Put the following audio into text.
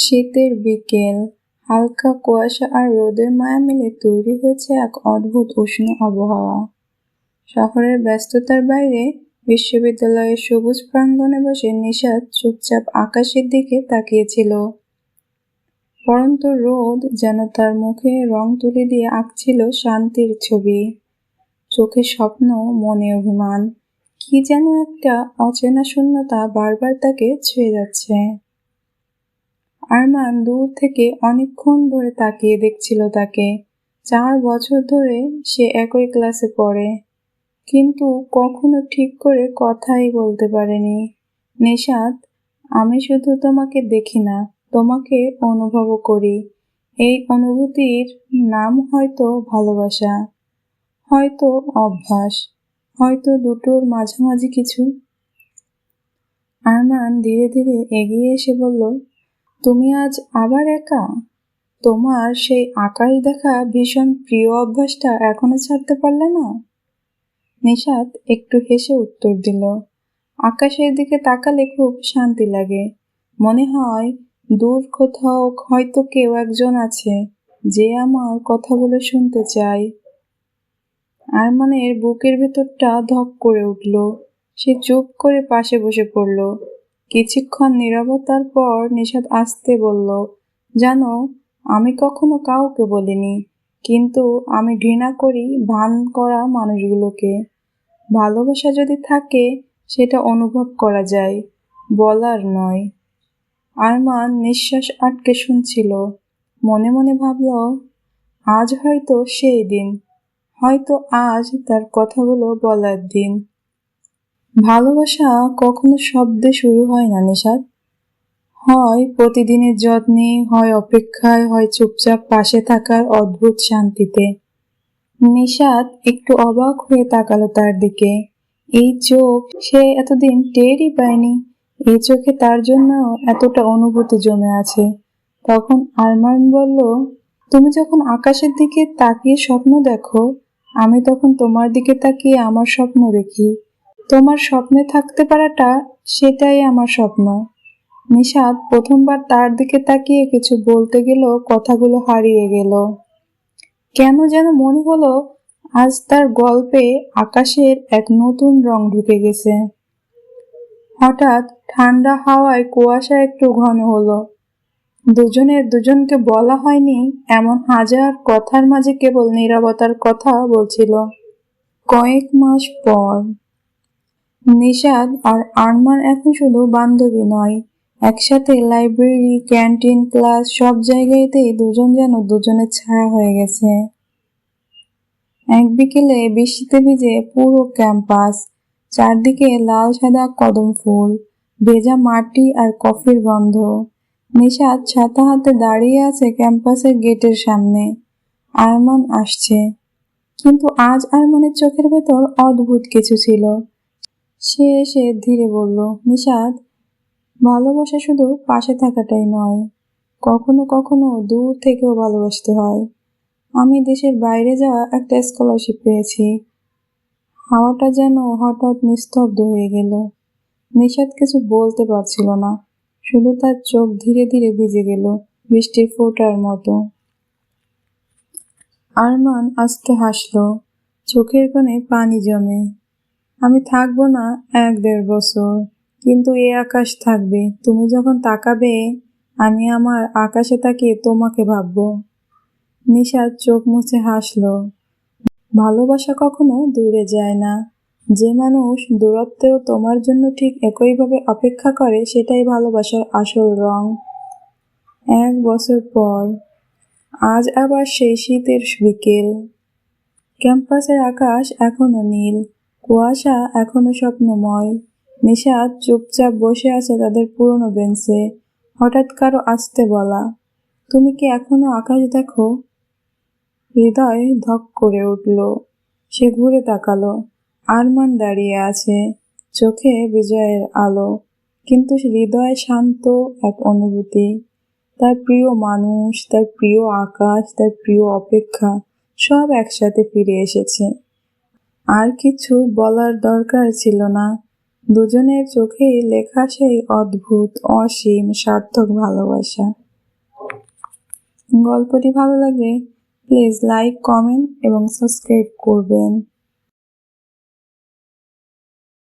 শীতের বিকেল, হালকা কুয়াশা আর রোদের মায়া মিলে তৈরি হয়েছে এক অদ্ভুত উষ্ণ আবহাওয়া। শহরের ব্যস্ততার বাইরে বিশ্ববিদ্যালয়ের সবুজ প্রাঙ্গণে বসে নিশাদ চুপচাপ আকাশের দিকে তাকিয়েছিল। পরন্ত রোদ যেন তার মুখে রং তুলে দিয়ে আঁকছিল শান্তির ছবি। চোখে স্বপ্ন, মনে অভিমান, কি যেন একটা অচেনা শূন্যতা বারবার তাকে ছুঁয়ে যাচ্ছে। আরমান দূর থেকে অনেকক্ষণ ধরে তাকিয়ে দেখছিল তাকে। চার বছর ধরে সে একই ক্লাসে পড়ে, কিন্তু কখনো ঠিক করে কথাই বলতে পারেনি। নিশাত, আমি শুধু তোমাকে দেখি না, তোমাকে অনুভবও করি। এই অনুভূতির নাম হয়তো ভালোবাসা, হয়তো অভ্যাস, হয়তো দুটোর মাঝামাঝি কিছু। আরমান ধীরে ধীরে এগিয়ে এসে বলল তুমি আজ আবার একা? তোমার সেই আকাশ দেখা ভীষণ প্রিয় অভ্যাসটা এখনও ছাড়তে পারলে না? নিশাত একটু হেসে উত্তর দিল। আকাশের দিকে তাকালে খুব শান্তি লাগে। মনে হয় দূর কোথাও হয়তো কেউ একজন আছে যে আমার কথাগুলো শুনতে চায়। আরমানের বুকের ভেতরটা ধক করে উঠল। সে চুপ করে পাশে বসে পড়ল। কিছুক্ষণ নীরবতার পর নিষাদ আসতে বলল, জানো, আমি কখনো কাউকে বলিনি, কিন্তু আমি ঘৃণা করি ভান করা মানুষগুলোকে। ভালোবাসা যদি থাকে, সেটা অনুভব করা যায়, বলার নয়। আরমান নিঃশ্বাস আটকে শুনছিল, মনে মনে ভাবল, আজ হয়তো সেই দিন, হয়তো আজ তার কথাগুলো বলার দিন। ভালোবাসা কখনো শব্দে শুরু হয় না নিষাদ হয় প্রতিদিনের যত্নে, হয় অপেক্ষায়, হয় চুপচাপ পাশে থাকার অদ্ভুত শান্তিতে। নিষাদ একটু অবাক হয়ে তাকালো তার দিকে। এই চোখ সে এতদিন টেরই পায়নি। এই চোখে তার জন্য এতটা অনুভূতি জমে আছে। তখন আরমান বলল, তুমি যখন আকাশের দিকে তাকিয়ে স্বপ্ন দেখো, আমি তখন তোমার দিকে তাকিয়ে আমার স্বপ্ন দেখি। তোমার স্বপ্নে থাকতে পারাটা সেটাই আমার স্বপ্ন। নিষাদ প্রথমবার তার দিকে তাকিয়ে কিছু বলতে গেল, কথাগুলো হারিয়ে গেল। কেন যেন মনে হলো আজ তার গল্পে আকাশের এক নতুন রং ঢুকে গেছে। হঠাৎ ঠান্ডা হাওয়ায় কুয়াশা একটু ঘন হলো। দুজনের দুজনকে বলা হয়নি, এমন হাজার কথার মাঝে কেবল নিরাপত্তার কথা বলছিল। কয়েক মাস পর নিষাদ আর আরমান এখন শুধু বান্ধবী নয়, একসাথে লাইব্রেরি, ক্যান্টিন, ক্লাস, সব জায়গাতেই দুজন যেন দুজনের ছায়া হয়ে গেছে। এক বিকেলে বৃষ্টিতে ভিজে পুরো ক্যাম্পাস, চারদিকে লাল সাদা কদম ফুল, ভেজা মাটি আর কফির গন্ধ। নিশাদ ছাতা হাতে দাঁড়িয়ে আছে ক্যাম্পাসের গেটের সামনে। আরমান আসছে। কিন্তু আজ আরমানের চোখের ভেতর অদ্ভুত কিছু ছিল। সে এসে ধীরে বলল নিষাদ ভালোবাসা শুধু পাশে থাকাটাই নয়, কখনো কখনো দূর থেকেও ভালোবাসতে হয়। আমি দেশের বাইরে যাওয়া একটা স্কলারশিপ পেয়েছি। হাওয়াটা যেন হঠাৎ নিস্তব্ধ হয়ে গেল। নিষাদ কিছু বলতে পারছিল না। শুধু তার চোখ ধীরে ধীরে ভিজে গেল, বৃষ্টির ফোটার মতো। আরমান আস্তে হাসলো, চোখের কোণে পানি জমে। আমি থাকব না এক দেড় বছর, কিন্তু এ আকাশ থাকবে। তুমি যখন তাকাবে, আমি আমার আকাশে তাকিয়ে তোমাকে ভাববো। নিশাদ চোখ মুছে হাসলো। ভালোবাসা কখনো দূরে যায় না। যে মানুষ দূরত্বেও তোমার জন্য ঠিক একইভাবে অপেক্ষা করে, সেটাই ভালোবাসার আসল রং। এক বছর পর, আজ আবার সেই শীতের বিকেল। ক্যাম্পাসের আকাশ এখনও নীল। কুয়াশা এখনও স্বপ্নময়। নিশাদ চুপচাপ বসে আছে তাদের পুরনো বেঞ্চে। হঠাৎ কারও আসতে বলা, তুমি কি এখনও আকাশ দেখো? হৃদয় ধক করে উঠল। সে ঘুরে তাকালো। আরমান দাঁড়িয়ে আছে, চোখে বিজয়ের আলো। কিন্তু হৃদয় শান্ত এক অনুভূতি। তার প্রিয় মানুষ, তার প্রিয় আকাশ, তার প্রিয় অপেক্ষা সব একসাথে ফিরে এসেছে। আর কিছু বলার দরকার ছিল না। দুজনের চোখেই লেখা সেই অদ্ভুত, অসীম, সার্থক ভালোবাসা। গল্পটি ভালো লাগে প্লিজ লাইক, কমেন্ট এবং সাবস্ক্রাইব করবেন।